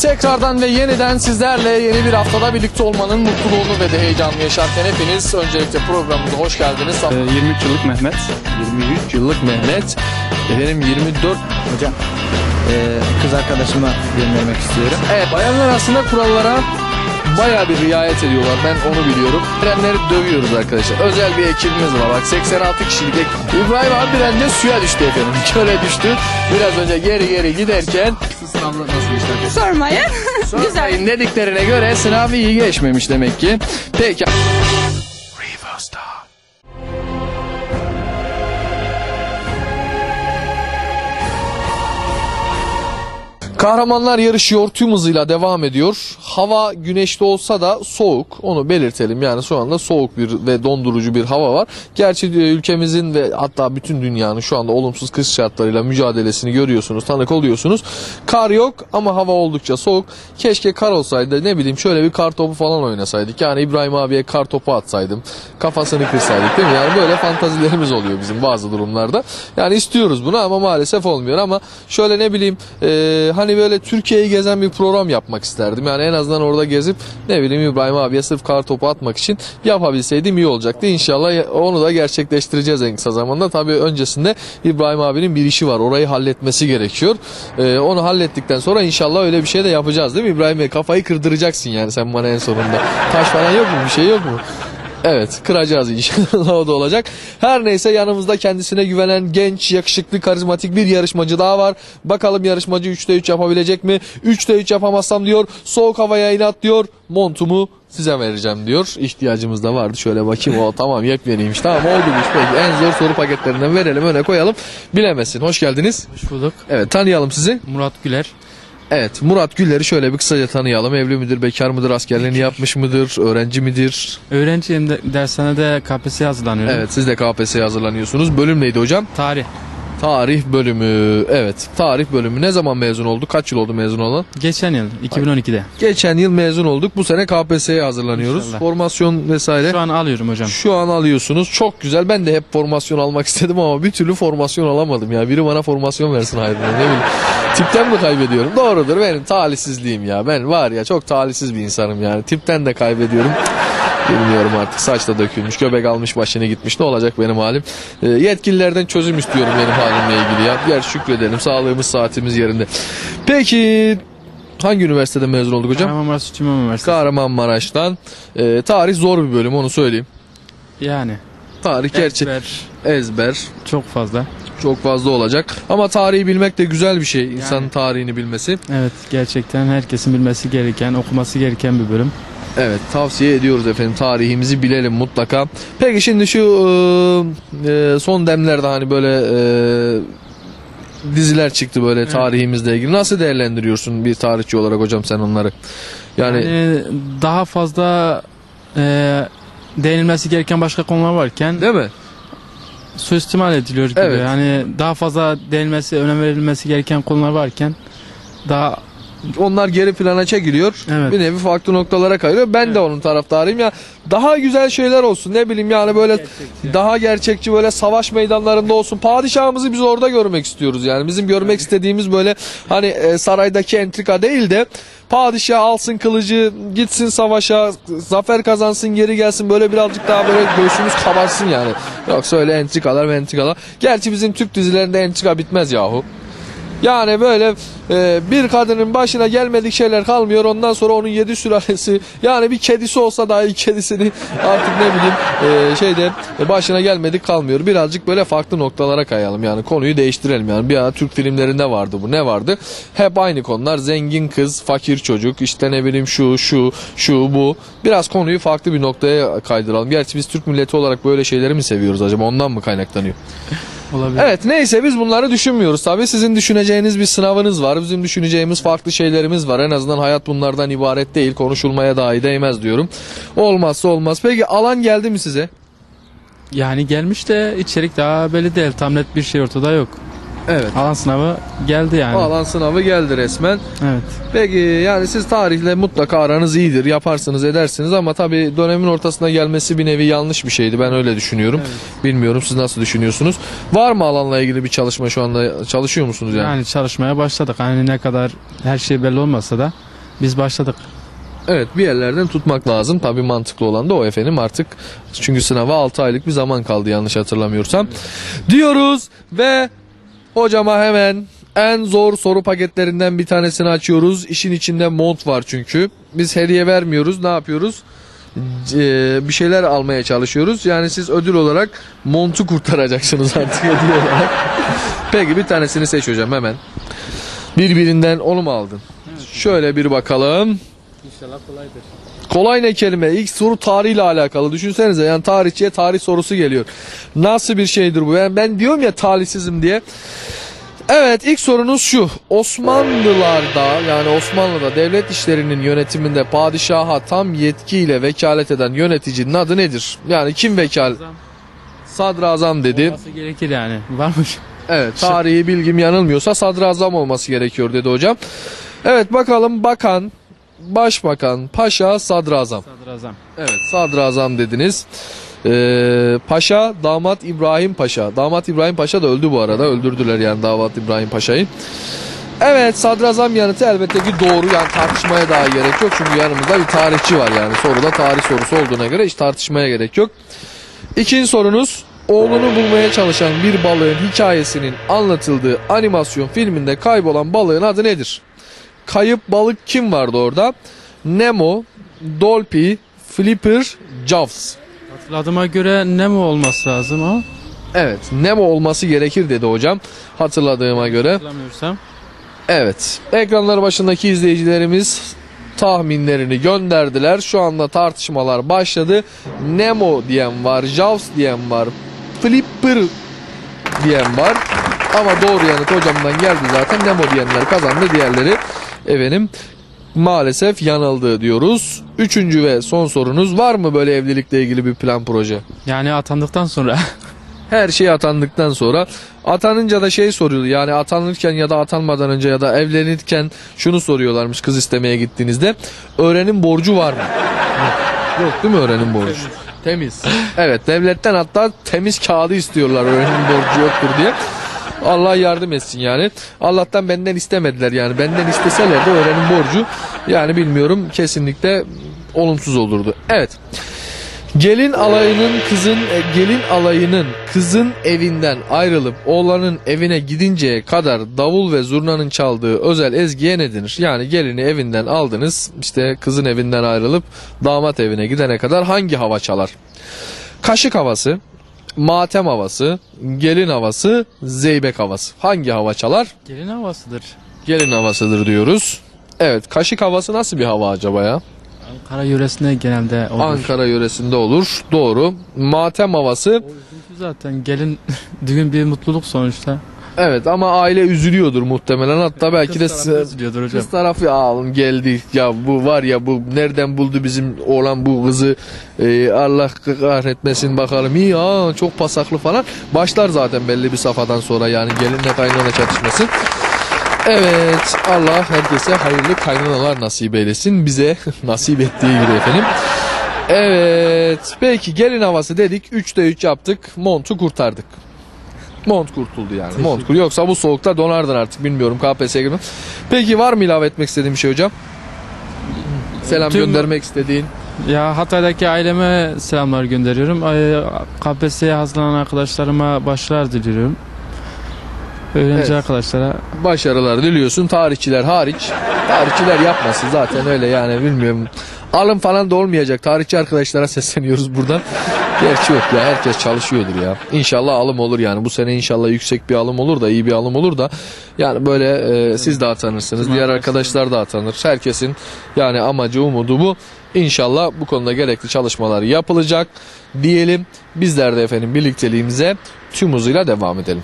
tekrardan ve yeniden sizlerle yeni bir haftada birlikte olmanın mutluluğunu ve de heyecanını yaşarken hepiniz öncelikle programımıza hoş geldiniz. Ee, 23 yıllık Mehmet. 23 yıllık Mehmet. Efendim 24 Hocam eee, kız arkadaşıma göndermek istiyorum. Evet bayanlar aslında kurallara bayağı bir riayet ediyorlar. Ben onu biliyorum. Trenleri dövüyoruz arkadaşlar. Özel bir ekibimiz var. Bak 86 kişilik ekip. İbrahim abi bence suya düştü efendim. Köle düştü. Biraz önce geri geri giderken sınavlar nasıl geçti? Sormayın. Güzel. Sormayın dediklerine göre sınav iyi geçmemiş demek ki. Peki. Kahramanlar yarışıyor tüm hızıyla devam ediyor. Hava güneşli olsa da soğuk. Onu belirtelim. Yani şu anda soğuk bir ve dondurucu bir hava var. Gerçi e, ülkemizin ve hatta bütün dünyanın şu anda olumsuz kış şartlarıyla mücadelesini görüyorsunuz, tanık oluyorsunuz. Kar yok ama hava oldukça soğuk. Keşke kar olsaydı ne bileyim şöyle bir kar topu falan oynasaydık. Yani İbrahim abiye kar topu atsaydım. Kafasını kırsaydık değil mi? Yani böyle fantazilerimiz oluyor bizim bazı durumlarda. Yani istiyoruz bunu ama maalesef olmuyor ama şöyle ne bileyim e, hani böyle Türkiye'yi gezen bir program yapmak isterdim. Yani en azından orada gezip ne bileyim İbrahim abiye sırf kar topu atmak için yapabilseydim iyi olacaktı. İnşallah onu da gerçekleştireceğiz en kısa zamanda. Tabii öncesinde İbrahim abinin bir işi var. Orayı halletmesi gerekiyor. E, onu hallettikten sonra inşallah öyle bir şey de yapacağız değil mi İbrahim Bey? Kafayı kırdıracaksın yani sen bana en sonunda. Taş falan yok mu? Bir şey yok mu? Evet kıracağız inşallah o da olacak. Her neyse yanımızda kendisine güvenen genç, yakışıklı, karizmatik bir yarışmacı daha var. Bakalım yarışmacı 3'te 3 yapabilecek mi? 3'te 3 yapamazsam diyor. Soğuk havaya inat diyor. Montumu size vereceğim diyor. İhtiyacımız da vardı. Şöyle bakayım o tamam yepyeniymiş. Tamam oldu bu iş. Peki en zor soru paketlerinden verelim öne koyalım. Bilemesin. Hoş geldiniz. Hoş bulduk. Evet tanıyalım sizi. Murat Güler. Evet Murat Güller'i şöyle bir kısaca tanıyalım. Evli midir, bekar mıdır, askerliğini yapmış mıdır, öğrenci midir? Öğrenciyim de dershanede KPSS'ye hazırlanıyorum. Evet siz de KPSS'ye hazırlanıyorsunuz. Bölüm neydi hocam? Tarih. Tarih bölümü. Evet tarih bölümü. Ne zaman mezun oldu? Kaç yıl oldu mezun olan? Geçen yıl 2012'de. Geçen yıl mezun olduk. Bu sene KPSS'ye hazırlanıyoruz. İnşallah. Formasyon vesaire. Şu an alıyorum hocam. Şu an alıyorsunuz. Çok güzel. Ben de hep formasyon almak istedim ama bir türlü formasyon alamadım ya. Biri bana formasyon versin hayrına. Ne bileyim. Tipten mi kaybediyorum? Doğrudur. Benim talihsizliğim ya. Ben var ya çok talihsiz bir insanım yani. Tipten de kaybediyorum. Bilmiyorum artık. Saç da dökülmüş göbek almış başına gitmiş. Ne olacak benim halim? Ee, yetkililerden çözüm istiyorum benim halimle ilgili ya. Ger şükredelim sağlığımız saatimiz yerinde. Peki hangi üniversiteden mezun olduk hocam? Kahramanmaraş İmam Üniversitesi. Kahramanmaraş'tan. Ee, tarih zor bir bölüm onu söyleyeyim. Yani. Tarih gerçek. Ezber. Ezber. Çok fazla. çok fazla olacak. Ama tarihi bilmek de güzel bir şey insanın tarihini bilmesi. Evet gerçekten herkesin bilmesi gereken, okuması gereken bir bölüm. Evet tavsiye ediyoruz efendim tarihimizi bilelim mutlaka. Peki şimdi şu e, e, son demlerde hani böyle e, diziler çıktı böyle tarihimizle ilgili. Nasıl değerlendiriyorsun bir tarihçi olarak hocam sen onları? Yani, Yani daha fazla e, değinilmesi gereken başka konular varken değil mi? suistimal ediliyor gibi. Evet. Yani daha fazla değinilmesi, önem verilmesi gereken konular varken daha Onlar geri plana çekiliyor. Evet. Bir nevi farklı noktalara kayıyor. Ben de onun taraftarıyım ya. Daha güzel şeyler olsun. Ne bileyim yani böyle daha gerçekçi böyle savaş meydanlarında olsun. Padişahımızı biz orada görmek istiyoruz yani. Bizim görmek istediğimiz böyle hani e, saraydaki entrika değil de padişah alsın kılıcı, gitsin savaşa, zafer kazansın, geri gelsin. Böyle birazcık daha böyle göğsümüz kabarsın yani. Yoksa öyle entrikalar ve entrikalar. Gerçi bizim Türk dizilerinde entrika bitmez yahu. Yani böyle e, bir kadının başına gelmedik şeyler kalmıyor. Ondan sonra onun yedi sülalesi yani bir kedisi olsa dahi kedisini artık ne bileyim e, şeyde e, başına gelmedik kalmıyor. Birazcık böyle farklı noktalara kayalım yani konuyu değiştirelim yani. Bir ara Türk filmlerinde vardı bu. Ne vardı? Hep aynı konular. Zengin kız, fakir çocuk, işte ne bileyim şu, şu, şu, bu. Biraz konuyu farklı bir noktaya kaydıralım. Gerçi biz Türk milleti olarak böyle şeyleri mi seviyoruz acaba? Ondan mı kaynaklanıyor? Olabilir. Evet neyse biz bunları düşünmüyoruz tabii. Sizin düşüneceğiniz bir sınavınız var. Bizim düşüneceğimiz farklı şeylerimiz var. En azından hayat bunlardan ibaret değil. Konuşulmaya dahi değmez diyorum. Olmazsa olmaz. Peki alan geldi mi size? Yani gelmiş de içerik daha belli değil. Tam net bir şey ortada yok. Evet. Alan sınavı geldi yani. Alan sınavı geldi resmen. Evet. Peki yani siz tarihle mutlaka aranız iyidir. Yaparsınız edersiniz ama tabii dönemin ortasına gelmesi bir nevi yanlış bir şeydi. Ben öyle düşünüyorum. Bilmiyorum siz nasıl düşünüyorsunuz. Var mı alanla ilgili bir çalışma şu anda çalışıyor musunuz yani? Yani çalışmaya başladık. Hani ne kadar her şey belli olmasa da biz başladık. Evet bir yerlerden tutmak lazım. Tabii mantıklı olan da o efendim artık. Çünkü sınava 6 aylık bir zaman kaldı yanlış hatırlamıyorsam. Diyoruz ve hocama hemen en zor soru paketlerinden bir tanesini açıyoruz. İşin içinde mont var çünkü. Biz hediye vermiyoruz. Ne yapıyoruz? C- bir şeyler almaya çalışıyoruz. Yani siz ödül olarak montu kurtaracaksınız artık hediye olarak. Peki bir tanesini seç hocam hemen. Birbirinden onu mu aldın? Şöyle bir bakalım. İnşallah kolaydır. Kolay ne kelime? İlk soru tarihle alakalı. Düşünsenize yani tarihçiye tarih sorusu geliyor. Nasıl bir şeydir bu? Yani ben diyorum ya talihsizim diye. Evet ilk sorunuz şu. Osmanlılarda yani Osmanlı'da devlet işlerinin yönetiminde padişaha tam yetkiyle vekalet eden yöneticinin adı nedir? Yani kim vekal? Sadrazam dedi. Olması gerekir yani. Varmış. Evet tarihi bilgim yanılmıyorsa sadrazam olması gerekiyor dedi hocam. Evet bakalım bakan, başbakan, paşa, sadrazam. Sadrazam. Evet sadrazam dediniz. Ee, paşa damat İbrahim Paşa. Damat İbrahim Paşa da öldü bu arada. Öldürdüler yani damat İbrahim Paşa'yı. Evet sadrazam yanıtı elbette ki doğru yani tartışmaya daha gerek yok. Çünkü yanımızda bir tarihçi var yani soruda tarih sorusu olduğuna göre hiç tartışmaya gerek yok. İkinci sorunuz oğlunu bulmaya çalışan bir balığın hikayesinin anlatıldığı animasyon filminde kaybolan balığın adı nedir? Kayıp balık kim vardı orada? Nemo, Dolphy, Flipper, Jaws. Hatırladığıma göre ne mi olması lazım ama Evet Nemo olması gerekir dedi hocam hatırladığıma göre. hatırlamıyorsam. Evet ekranlar başındaki izleyicilerimiz tahminlerini gönderdiler. Şu anda tartışmalar başladı. Nemo diyen var, Jaws diyen var, Flipper diyen var. Ama doğru yanıt hocamdan geldi zaten. Nemo diyenler kazandı. Diğerleri efendim maalesef yanıldı diyoruz. Üçüncü ve son sorunuz var mı böyle evlilikle ilgili bir plan proje? Yani atandıktan sonra Her şey atandıktan sonra atanınca da şey soruyor yani atanırken ya da atanmadan önce ya da evlenirken şunu soruyorlarmış kız istemeye gittiğinizde öğrenim borcu var mı? Yok, değil mi öğrenim borcu? Temiz. Evet devletten hatta temiz kağıdı istiyorlar öğrenim borcu yoktur diye. Allah yardım etsin yani. Allah'tan benden istemediler yani. Benden isteseler de öğrenim borcu yani bilmiyorum kesinlikle olumsuz olurdu. Evet. Gelin alayının kızın e, gelin alayının kızın evinden ayrılıp oğlanın evine gidinceye kadar davul ve zurnanın çaldığı özel ezgiye ne denir? Yani gelini evinden aldınız işte kızın evinden ayrılıp damat evine gidene kadar hangi hava çalar? Kaşık havası, matem havası, gelin havası, zeybek havası. Hangi hava çalar? gelin havasıdır. Gelin havasıdır diyoruz. Evet kaşık havası nasıl bir hava acaba ya? Ankara yöresinde genelde olur. Ankara yöresinde olur. Doğru. Matem havası. Üzüntü Zaten gelin düğün bir mutluluk sonuçta. Evet ama aile üzülüyordur muhtemelen. Hatta belki de Kız tarafı üzülüyordur hocam. kız tarafı ya oğlum geldi. Ya bu var ya bu nereden buldu bizim oğlan bu kızı. Ee, Allah kahretmesin bakalım. İyi ya çok pasaklı falan. Başlar zaten belli bir safhadan sonra yani gelinle kaynana çatışması. Evet Allah herkese hayırlı kaynanalar nasip eylesin. Bize nasip ettiği gibi efendim. Evet peki gelin havası dedik. 3'te 3 yaptık. Montu kurtardık. Mont kurtuldu yani. Mont kur. Yoksa bu soğukta donardın artık bilmiyorum KPSS'ye girme. Peki var mı ilave etmek istediğin bir şey hocam? Selam Tüm- göndermek istediğin. Ya Hatay'daki aileme selamlar gönderiyorum. KPSS'ye hazırlanan arkadaşlarıma başarılar diliyorum. Öğrenci Evet. arkadaşlara Başarılar diliyorsun. Tarihçiler hariç. Tarihçiler yapmasın zaten öyle yani bilmiyorum. Alım falan da olmayacak. Tarihçi arkadaşlara sesleniyoruz buradan. Gerçi yok ya herkes çalışıyordur ya. İnşallah alım olur yani. Bu sene inşallah yüksek bir alım olur da iyi bir alım olur da. Yani böyle e, siz de atanırsınız. Diğer arkadaşlar da atanır. Herkesin yani amacı umudu bu. İnşallah bu konuda gerekli çalışmalar yapılacak diyelim. Bizler de efendim birlikteliğimize tüm hızıyla devam edelim.